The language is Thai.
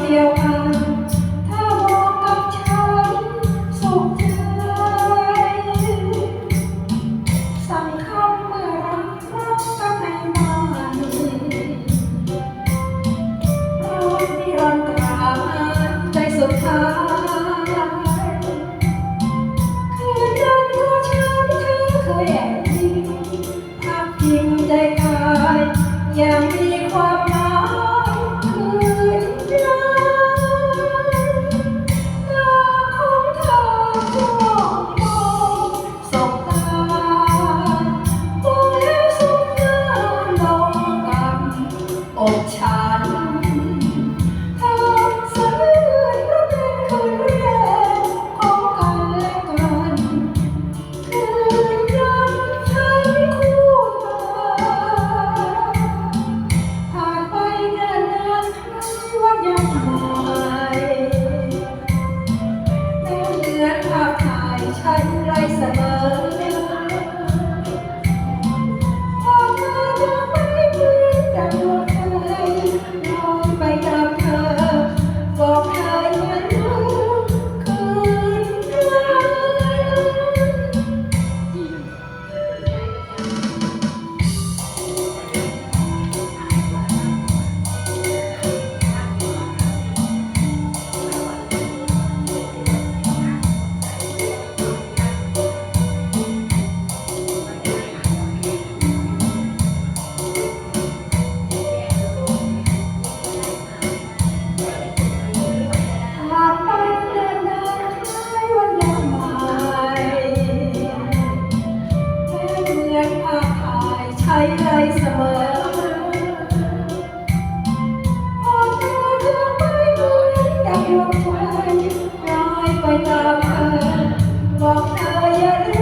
เดียวกัถ้ามองกับฉันสุขใจสั่งคำเมื่อรักรักกันใาเราไม่รังกราใจสุดท้ายยัง Oh. ใจเสมอพอเธอเธอไปเหมือนดังลมพายลอยไปตามเธอบอกเธออย่าลืม